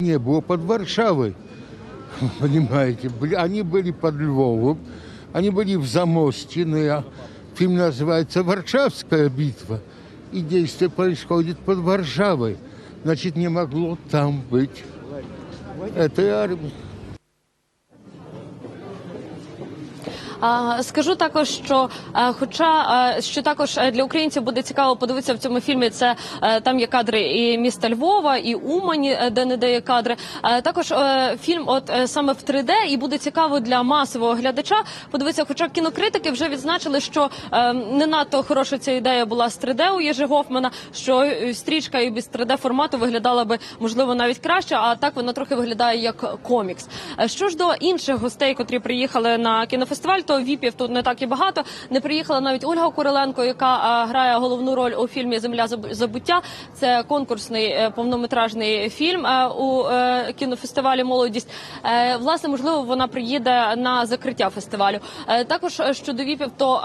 не было под Варшавой. Понимаете, Были- они были под Львовом, они были в Замостине, а фильм называется «Варшавская битва», и действие происходит под Варшавой. Значит, не могло там быть этой армии. Скажу також, що е, хоча е, що також е, для українців буде цікаво подивитися в цьому фільмі, це там є кадри і міста Львова, і Умані, де не де є кадри. Також фільм, от саме в 3D, і буде цікаво для масового глядача. Подивитися, хоча кінокритики вже відзначили, що не надто хороша ця ідея була з 3D у Єжи Гофмана, що стрічка і без 3D формату виглядала би можливо навіть краще, а так вона трохи виглядає як комікс. Що ж до інших гостей, котрі приїхали на кінофестиваль, то віпів тут не так і багато. Не приїхала навіть Ольга Куриленко, яка грає головну роль у фільмі Земля забуття. Це конкурсний е, повнометражний фільм е, у е, кінофестивалі Молодість. Власне, можливо, вона приїде на закриття фестивалю. Також щодо віпів, то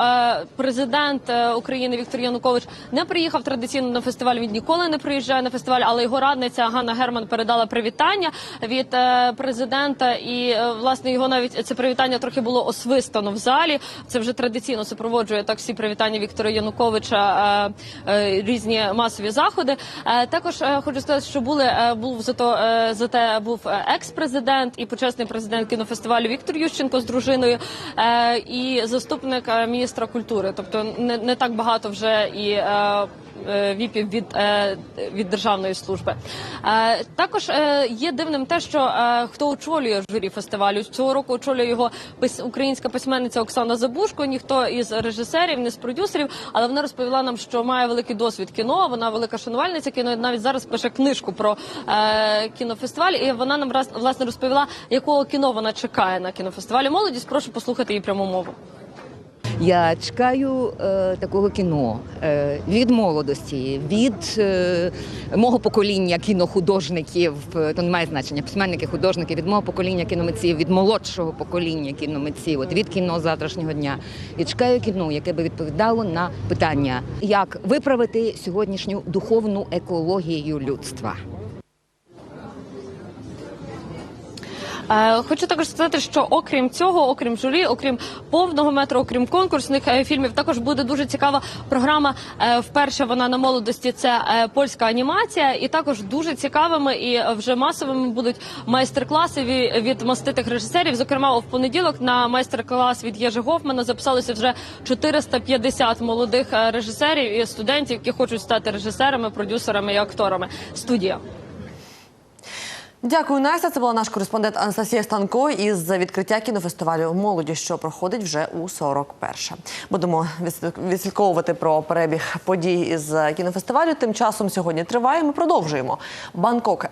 президент України Віктор Янукович не приїхав традиційно на фестиваль. Він ніколи не приїжджає на фестиваль, але його радниця Ганна Герман передала привітання від президента. І власне його навіть це привітання трохи було освистано в залі. Це вже традиційно супроводжує так всі привітання Віктора Януковича, е, е, різні масові заходи. Е, Також хочу сказати, що були був зато зате був екс-президент і почесний президент кінофестивалю Віктор Ющенко з дружиною і заступник міністра культури. Тобто не, не так багато вже і. Е, віпів від, е, від державної служби. Е, Також є дивним те, що хто очолює журі фестивалю цього року очолює його українська письменниця Оксана Забушко. Ніхто із режисерів, не з продюсерів, але вона розповіла нам, що має великий досвід кіно. Вона велика шанувальниця кіно. і Навіть зараз пише книжку про кінофестиваль. І вона нам власне розповіла, якого кіно вона чекає на кінофестивалі. Молодість, прошу послухати її пряму мову. Я чекаю е, такого кіно е, від молодості, від е, мого покоління кінохудожників, е, то не має значення, письменники, художники, від мого покоління кіномитців, від молодшого покоління кіномитців, от від кіно завтрашнього дня. І чекаю кіно, яке би відповідало на питання, як виправити сьогоднішню духовну екологію людства. Е, Хочу також сказати, що окрім цього, окрім журі, окрім повного метру, окрім конкурсних е, фільмів, також буде дуже цікава програма. Е, Вперше вона на молодості це е, польська анімація, і також дуже цікавими і е, вже масовими будуть майстер-класи від маститих режисерів. Зокрема, в понеділок на майстер-клас від Єжи Гофмана записалося вже 450 молодих е, режисерів і студентів, які хочуть стати режисерами, продюсерами і акторами. Студія. Дякую, Настя. Це була наш кореспондент Анастасія Станко із відкриття кінофестивалю молоді, що проходить вже у 41. Будемо відслід- відслідковувати про перебіг подій із кінофестивалю. Тим часом сьогодні триває. Ми продовжуємо. Бангкок